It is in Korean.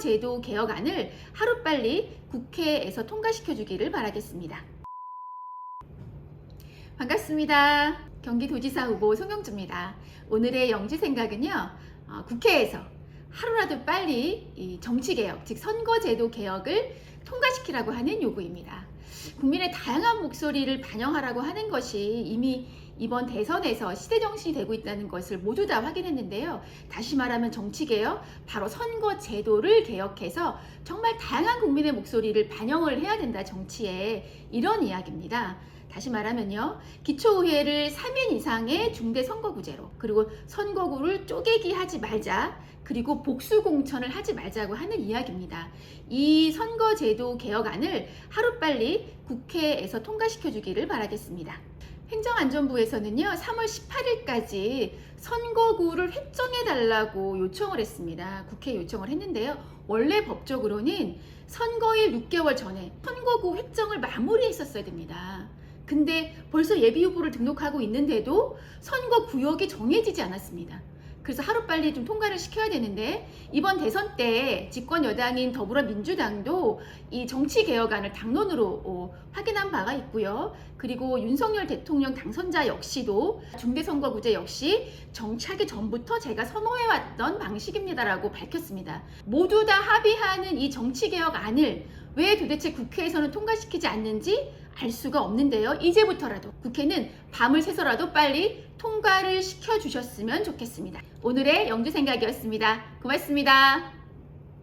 선거제도 개혁안을 하루빨리 국회에서 통과시켜 주기를 바라겠습니다. 반갑습니다. 경기도지사 후보 송영주입니다. 오늘의 영지 생각은요, 어, 국회에서 하루라도 빨리 이 정치개혁, 즉 선거제도 개혁을 통과시키라고 하는 요구입니다. 국민의 다양한 목소리를 반영하라고 하는 것이 이미 이번 대선에서 시대정신이 되고 있다는 것을 모두 다 확인했는데요. 다시 말하면 정치개혁, 바로 선거제도를 개혁해서 정말 다양한 국민의 목소리를 반영을 해야 된다, 정치에. 이런 이야기입니다. 다시 말하면요. 기초의회를 3인 이상의 중대 선거구제로, 그리고 선거구를 쪼개기 하지 말자, 그리고 복수공천을 하지 말자고 하는 이야기입니다. 이 선거제도 개혁안을 하루빨리 국회에서 통과시켜 주기를 바라겠습니다. 행정안전부에서는요, 3월 18일까지 선거구를 획정해 달라고 요청을 했습니다. 국회에 요청을 했는데요. 원래 법적으로는 선거일 6개월 전에 선거구 획정을 마무리했었어야 됩니다. 근데 벌써 예비 후보를 등록하고 있는데도 선거 구역이 정해지지 않았습니다. 그래서 하루빨리 좀 통과를 시켜야 되는데 이번 대선 때 집권 여당인 더불어민주당도 이 정치 개혁안을 당론으로 어, 확인한 바가 있고요. 그리고 윤석열 대통령 당선자 역시도 중대선거구제 역시 정치하기 전부터 제가 선호해왔던 방식입니다라고 밝혔습니다. 모두 다 합의하는 이 정치 개혁안을 왜 도대체 국회에서는 통과시키지 않는지 알 수가 없는데요. 이제부터라도 국회는 밤을 새서라도 빨리 통과를 시켜주셨으면 좋겠습니다. 오늘의 영주 생각이었습니다. 고맙습니다.